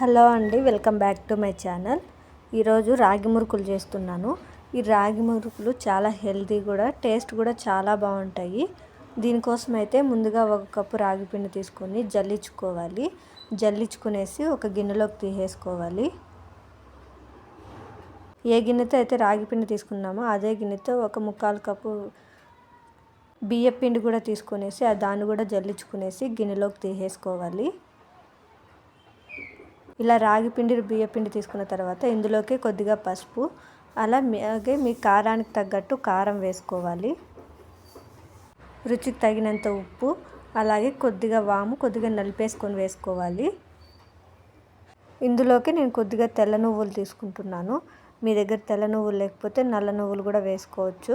Hello అండి welcome back to my channel. ఈరోజు రాగి మురుకులు చేస్తున్నాను. ఈ రాగి మురుకులు చాలా హెల్తీ కూడా టేస్ట్ కూడా చాలా బాగుంటాయి. దీనికోసం అయితే ముందుగా ఒక కప్పు రాగి పిండి తీసుకొని జల్లించుకోవాలి. జల్లించుకునేసి ఒక గిన్నెలోకి తీసేసుకోవాలి. ఏ గిన్నెతో అయితే రాగి పిండి తీసుకున్నామో అదే గిన్నెతో ఒక ముక్కాలు కప్పు బియ్య పిండి కూడా తీసుకునేసి దాన్ని కూడా జల్లించుకునేసి గిన్నెలోకి తీసేసుకోవాలి. ఇలా రాగి పిండి బియ్య పిండి తీసుకున్న తర్వాత ఇందులోకి కొద్దిగా పసుపు అలా అలాగే మీ కారానికి తగ్గట్టు కారం వేసుకోవాలి. రుచికి తగినంత ఉప్పు అలాగే కొద్దిగా వాము కొద్దిగా నలిపేసుకొని వేసుకోవాలి. ఇందులోకి నేను కొద్దిగా తెల్ల నువ్వులు తీసుకుంటున్నాను. మీ దగ్గర తెల్ల నువ్వులు లేకపోతే నల్ల నువ్వులు కూడా వేసుకోవచ్చు.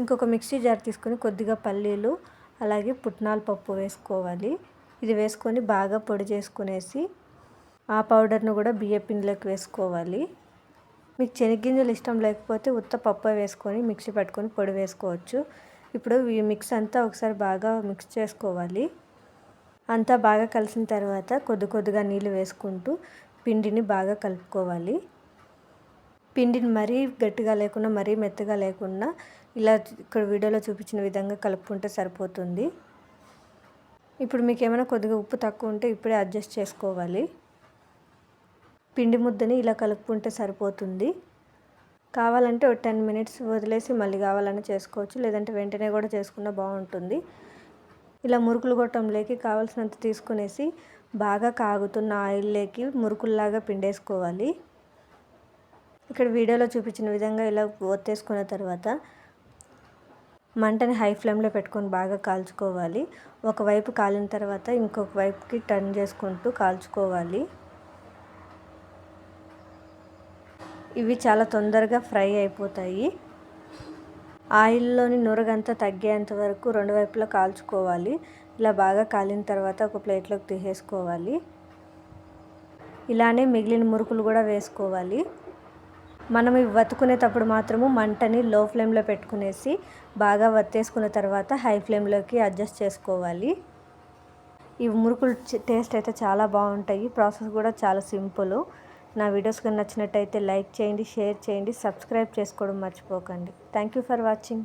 ఇంకొక మిక్సీ జార్ తీసుకొని కొద్దిగా పల్లీలు అలాగే పుట్నాల పప్పు వేసుకోవాలి. ఇది వేసుకొని బాగా పొడి చేసుకునేసి ఆ పౌడర్ను కూడా బియ్యం పిండిలోకి వేసుకోవాలి. మీకు శనగ్గింజలు ఇష్టం లేకపోతే ఉత్త పప్పు వేసుకొని మిక్సీ పట్టుకొని పొడి వేసుకోవచ్చు. ఇప్పుడు ఈ మిక్స్ అంతా ఒకసారి బాగా మిక్స్ చేసుకోవాలి. అంతా బాగా కలిసిన తర్వాత కొద్ది కొద్దిగా నీళ్ళు వేసుకుంటూ పిండిని బాగా కలుపుకోవాలి. పిండిని మరీ గట్టిగా లేకుండా మరీ మెత్తగా లేకుండా ఇలా ఇక్కడ వీడియోలో చూపించిన విధంగా కలుపుకుంటే సరిపోతుంది. ఇప్పుడు మీకు ఏమైనా కొద్దిగా ఉప్పు తక్కువ ఉంటే ఇప్పుడే అడ్జస్ట్ చేసుకోవాలి. పిండి ముద్దని ఇలా కలుపుకుంటే సరిపోతుంది. కావాలంటే ఒక టెన్ మినిట్స్ వదిలేసి మళ్ళీ కావాలని చేసుకోవచ్చు. లేదంటే వెంటనే కూడా చేసుకున్న బాగుంటుంది. ఇలా మురుకులు గొట్టంలోకి కావాల్సినంత తీసుకునేసి బాగా కాగుతున్న ఆయిల్లోకి మురుకుల్లాగా పిండేసుకోవాలి. ఇక్కడ వీడియోలో చూపించిన విధంగా ఇలా ఒత్తేసుకున్న తర్వాత మంటని హై ఫ్లేమ్లో పెట్టుకొని బాగా కాల్చుకోవాలి. ఒకవైపు కాలిన తర్వాత ఇంకొక వైపుకి టర్న్ చేసుకుంటూ కాల్చుకోవాలి. ఇవి చాలా తొందరగా ఫ్రై అయిపోతాయి. ఆయిల్లోని నురగంతా తగ్గేంత వరకు రెండు వైపులా కాల్చుకోవాలి. ఇలా బాగా కాలిన తర్వాత ఒక ప్లేట్లోకి తీసేసుకోవాలి. ఇలానే మిగిలిన మురుకులు కూడా వేసుకోవాలి. మనం ఇవి వత్తుకునేటప్పుడు మాత్రము మంటని లో ఫ్లేమ్లో పెట్టుకునేసి బాగా వత్తేసుకున్న తర్వాత హై ఫ్లేమ్లోకి అడ్జస్ట్ చేసుకోవాలి. ఈ మురుకులు టేస్ట్ అయితే చాలా బాగుంటాయి. ప్రాసెస్ కూడా చాలా సింపుల్. నా వీడియోస్ కానీ నచ్చినట్టయితే లైక్ చేయండి షేర్ చేయండి సబ్స్క్రైబ్ చేసుకోవడం మర్చిపోకండి. Thank you for watching